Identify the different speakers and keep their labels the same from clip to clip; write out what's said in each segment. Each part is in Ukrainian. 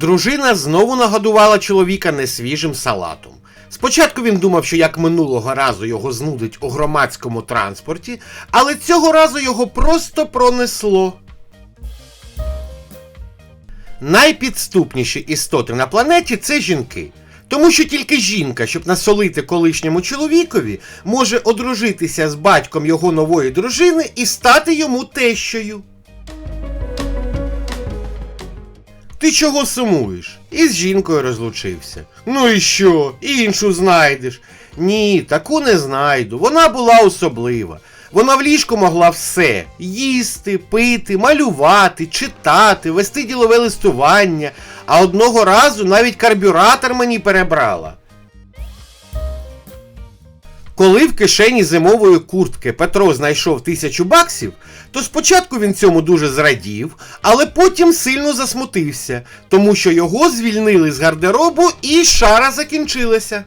Speaker 1: Дружина знову нагодувала чоловіка несвіжим салатом. Спочатку він думав, що як минулого разу його знудить у громадському транспорті, але цього разу його просто пронесло. Найпідступніші істоти на планеті це жінки. Тому що тільки жінка, щоб насолити колишньому чоловікові, може одружитися з батьком його нової дружини і стати йому тещою. Ти чого сумуєш? Із жінкою розлучився. Ну і що? Іншу знайдеш. Ні, таку не знайду. Вона була особлива. Вона в ліжку могла все: їсти, пити, малювати, читати, вести ділове листування, а одного разу навіть карбюратор мені перебрала. Коли в кишені зимової куртки Петро знайшов тисячу баксів, то спочатку він цьому дуже зрадів, але потім сильно засмутився, тому що його звільнили з гардеробу і шара закінчилася.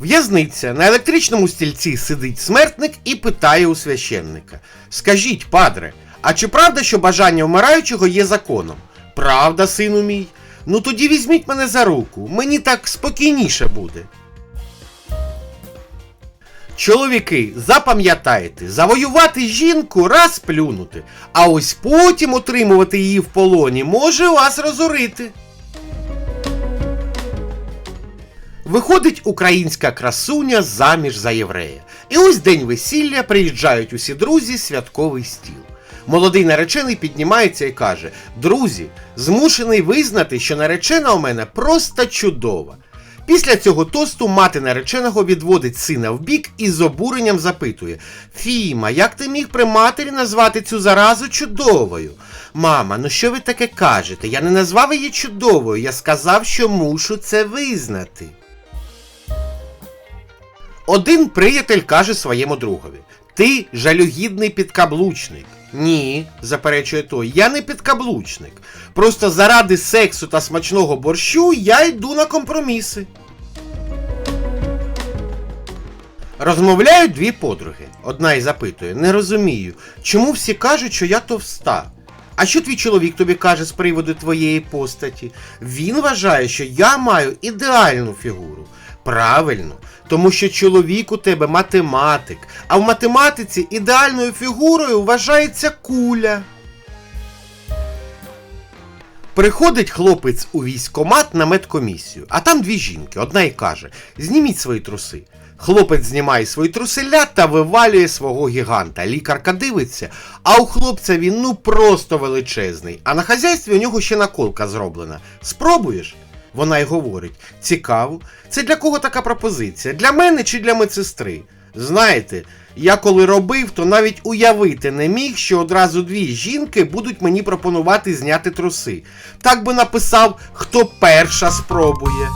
Speaker 1: В'язниця на електричному стільці сидить смертник і питає у священника: Скажіть, падре, а чи правда, що бажання вмираючого є законом? Правда, сину мій. Ну тоді візьміть мене за руку, мені так спокійніше буде. Чоловіки, запам'ятайте, завоювати жінку раз плюнути, а ось потім отримувати її в полоні може вас розорити. Виходить українська красуня заміж за єврея. І ось день весілля приїжджають усі друзі святковий стіл. Молодий наречений піднімається і каже: Друзі, змушений визнати, що наречена у мене просто чудова. Після цього тосту мати нареченого відводить сина в бік і з обуренням запитує: Фіма, як ти міг при матері назвати цю заразу чудовою? Мама, ну що ви таке кажете? Я не назвав її чудовою, я сказав, що мушу це визнати. Один приятель каже своєму другові: Ти жалюгідний підкаблучник. Ні, заперечує той, я не підкаблучник. Просто заради сексу та смачного борщу я йду на компроміси. Розмовляють дві подруги. Одна й запитує: Не розумію, чому всі кажуть, що я товста. А що твій чоловік тобі каже з приводу твоєї постаті? Він вважає, що я маю ідеальну фігуру. Правильно, тому що чоловік у тебе математик, а в математиці ідеальною фігурою вважається куля. Приходить хлопець у військкомат на медкомісію, а там дві жінки. Одна й каже: Зніміть свої труси. Хлопець знімає свої труселя та вивалює свого гіганта. Лікарка дивиться, а у хлопця він ну просто величезний. А на хазяйстві у нього ще наколка зроблена. Спробуєш? Вона й говорить: цікаво, це для кого така пропозиція? Для мене чи для медсестри? Знаєте, я коли робив, то навіть уявити не міг, що одразу дві жінки будуть мені пропонувати зняти труси. Так би написав, хто перша спробує.